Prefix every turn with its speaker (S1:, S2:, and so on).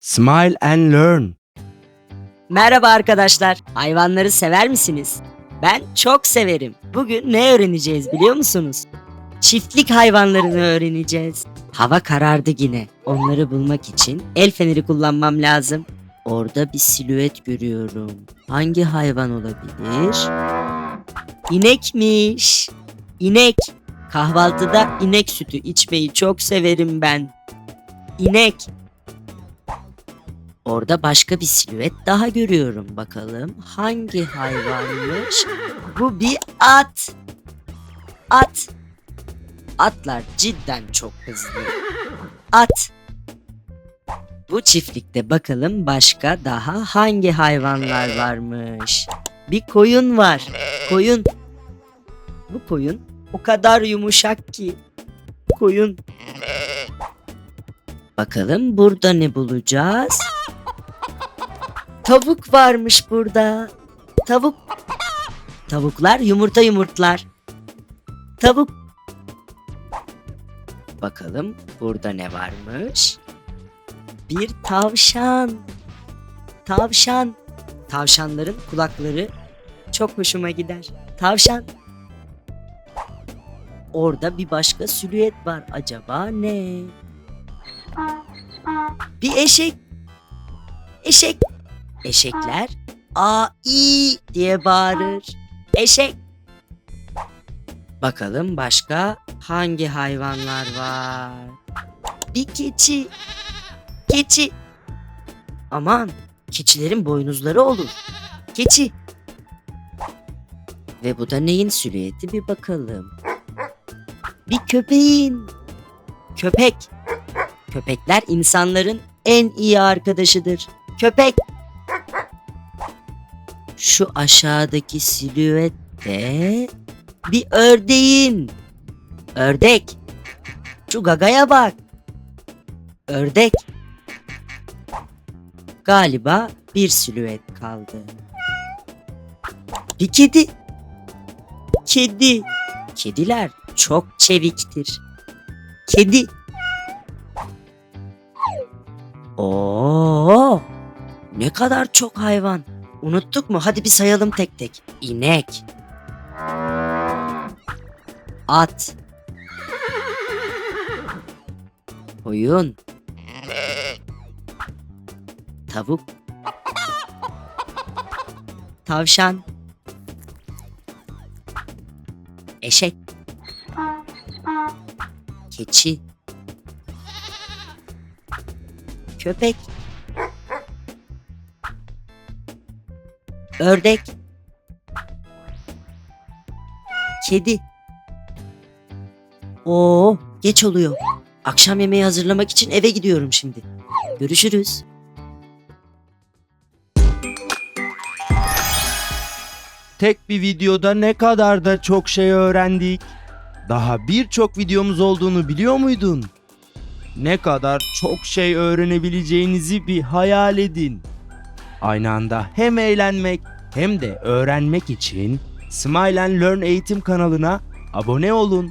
S1: Smile and learn.
S2: Merhaba arkadaşlar. Hayvanları sever misiniz? Ben çok severim. Bugün ne öğreneceğiz biliyor musunuz? Çiftlik hayvanlarını öğreneceğiz. Hava karardı yine. Onları bulmak için el feneri kullanmam lazım. Orada bir silüet görüyorum. Hangi hayvan olabilir? İnekmiş. İnek. Kahvaltıda inek sütü içmeyi çok severim ben. İnek. Orada başka bir silüet daha görüyorum. Bakalım hangi hayvanmış? Bu bir at. At. Atlar cidden çok hızlı. At. Bu çiftlikte bakalım başka daha hangi hayvanlar varmış? Bir koyun var. Koyun. Bu koyun o kadar yumuşak ki. Koyun. Bakalım burada ne bulacağız? Tavuk varmış burada. Tavuk. Tavuklar yumurta yumurtlar. Tavuk. Bakalım burada ne varmış? Bir tavşan. Tavşan. Tavşanların kulakları çok hoşuma gider. Tavşan. Orada bir başka silüet var. Acaba ne? Bir eşek. Eşek. Eşekler a i diye bağırır. Eşek. Bakalım başka hangi hayvanlar var? Bir keçi. Keçi. Aman, keçilerin boynuzları olur. Keçi. Ve bu da neyin silüeti bir bakalım. Bir köpeğin. Köpek. Köpekler insanların en iyi arkadaşıdır. Köpek. Şu aşağıdaki silüette bir ördeğin. Ördek. Şu gagaya bak. Ördek. Galiba bir silüet kaldı. Bir kedi. Kedi. Kediler çok çeviktir. Kedi. Oo! Ne kadar çok hayvan. Unuttuk mu? Hadi bir sayalım tek tek. İnek. At. Koyun. Tavuk. Tavşan. Eşek. Keçi. Köpek. Ördek. Kedi. Oo, geç oluyor. Akşam yemeği hazırlamak için eve gidiyorum şimdi. Görüşürüz.
S1: Tek bir videoda ne kadar da çok şey öğrendik. Daha birçok videomuz olduğunu biliyor muydun? Ne kadar çok şey öğrenebileceğinizi bir hayal edin. Aynı anda hem eğlenmek hem de öğrenmek için Smile and Learn eğitim kanalına abone olun.